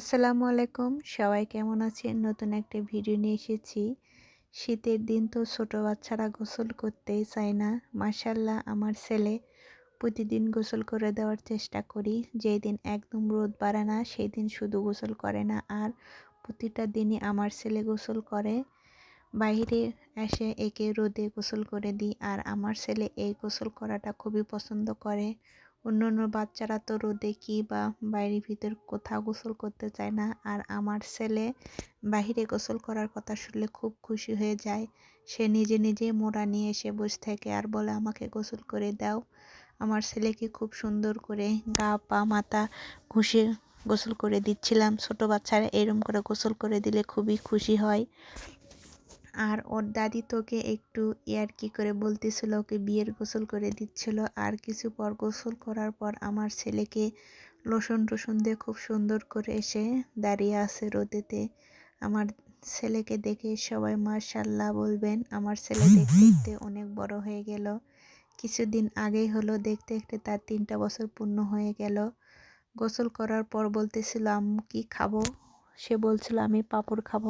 আসসালামু আলাইকুম। সবাই কেমন আছেন? নতুন একটা ভিডিও নিয়ে এসেছি। শীতের দিন তো ছোট বাচ্চারা গোসল করতেই চায় না। মাসাল্লাহ আমার ছেলে প্রতিদিন গোসল করে দেওয়ার চেষ্টা করি। যেই দিন একদম রোদ বাড়ে না সেই দিন শুধু গোসল করে না। আর প্রতিটা দিনই আমার ছেলে গোসল করে। বাইরে এসে একে রোদে গোসল করে দিই। আর আমার ছেলে এই গোসল করাটা খুবই পছন্দ করে। অন্য অন্য বাচ্চারা তো রোদে কি বা বাইরের ভিতর কোথাও গোসল করতে চায় না। আর আমার ছেলে বাহিরে গোসল করার কথা শুনলে খুব খুশি হয়ে যায়। সে নিজে নিজে মোড়া নিয়ে এসে বসে থাকে আর বলে, আমাকে গোসল করে দাও। আমার ছেলেকে খুব সুন্দর করে গা, পা, মাথা ঘুষে গোসল করে দিচ্ছিলাম। ছোট বাচ্চারা এরম করে গোসল করে দিলে খুবই খুশি হয়। আর ওর দাদি তোকে একটু ইয়ার কি করে বলতেছিল ওকে বিয়ের গোসল করে দিচ্ছিল। আর কিছু পর গোসল করার পর আমার ছেলেকে লোসন টোসন দিয়ে খুব সুন্দর করে এসে দাঁড়িয়ে আছে রোদেতে। আমার ছেলেকে দেখে সবাই মার্শাল্লাহ বলবেন আমার ছেলে দেখতে দেখতে অনেক বড় হয়ে গেল। কিছুদিন আগেই হলো দেখতে দেখতে তার তিনটা বছর পূর্ণ হয়ে গেল। গোসল করার পর বলতেছিল আম্মু কি খাব? সে বলছিল, আমি পাঁপড় খাব।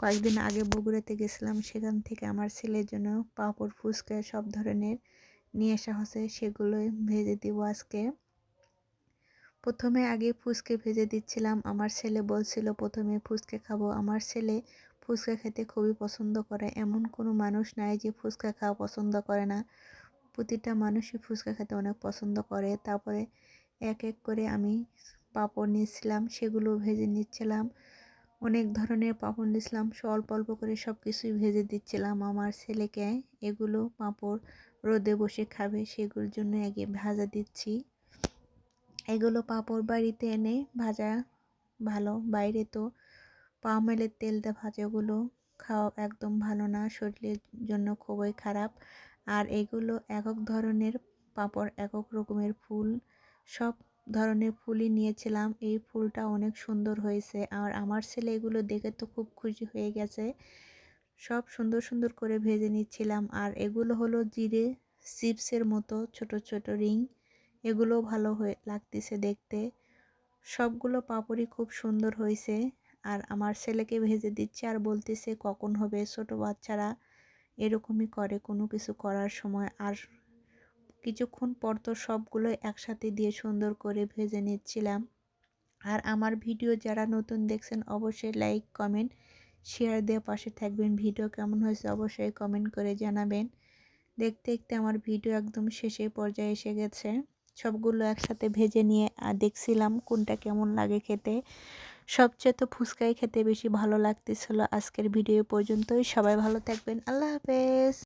কয়েকদিন আগে বগুড়াতে গেছিলাম, সেখান থেকে আমার ছেলের জন্য পাঁপড়, ফুচকা, সব ধরনের নিয়ে আসা হচ্ছে সেগুলোই ভেজে দিব আজকে। প্রথমে আগে ফুচকে ভেজে দিচ্ছিলাম, আমার ছেলে বলছিল, প্রথমে ফুচকে খাব। আমার ছেলে ফুচকা খেতে খুবই পছন্দ করে, এমন কোনো মানুষ নাই যে ফুচকা খাওয়া পছন্দ করে না। প্রতিটা মানুষই ফুচকা খেতে অনেক পছন্দ করে, তারপরে এক এক করে আমি পাঁপড় নিয়েছিলাম সেগুলো ভেজে নিচ্ছিলাম। অনেক ধরনের পাঁপড় নিয়েছিলাম অল্প অল্প করে সব কিছুই ভেজে দিচ্ছিলাম আমার ছেলেকে। এগুলো পাঁপড় রোদে বসে খাবে, সেগুলোর জন্য আগে ভাজা দিচ্ছি। এগুলো পাঁপড় বাড়িতে এনে ভাজা ভালো, বাইরে তো পামেলের তেল দিয়ে ভাজাগুলো খাওয়া একদম ভালো না, শরীরের জন্য খুবই খারাপ। আর এগুলো একক ধরনের পাঁপড়, একক রকমের ফুল, সব ধরনের ফুলই নিয়েছিলাম। এই ফুলটা অনেক সুন্দর হয়েছে। আর আমার ছেলে এগুলো দেখে তো খুব খুশি হয়ে গেছে। সব সুন্দর সুন্দর করে ভেজে নিচ্ছিলাম। আর এগুলো হলো জিরে চিপসের মতো ছোট ছোট রিং। এগুলো ভালো হয়ে লাগতেছে দেখতে। সবগুলো পাপড়ই খুব সুন্দর হয়েছে। আর আমার ছেলেকে ভেজে দিচ্ছে আর বলতেছে কখন হবে ছোট বাচ্চারা। এরকমই করে কোনো কিছু করার সময়। আর কিছুক্ষণ পর তো সবগুলো একসাথে দিয়ে সুন্দর করে ভেজে নিচ্ছিলাম। আর আমার ভিডিও যারা নতুন দেখছেন, অবশ্যই লাইক কমেন্ট শেয়ার দিয়ে পাশে থাকবেন। ভিডিও কেমন হয়েছে অবশ্যই কমেন্ট করে জানাবেন। দেখতে দেখতে আমার ভিডিও একদম শেষে পর্যায়ে এসে গেছে। সবগুলো একসাথে ভেজে নিয়ে আর দেখছিলাম কোনটা কেমন লাগে খেতে। সবচেয়ে তো ফুচকাই খেতে বেশি ভালো লাগতেছিল। আজকের ভিডিও পর্যন্তই। সবাই ভালো থাকবেন। আল্লাহ হাফেজ।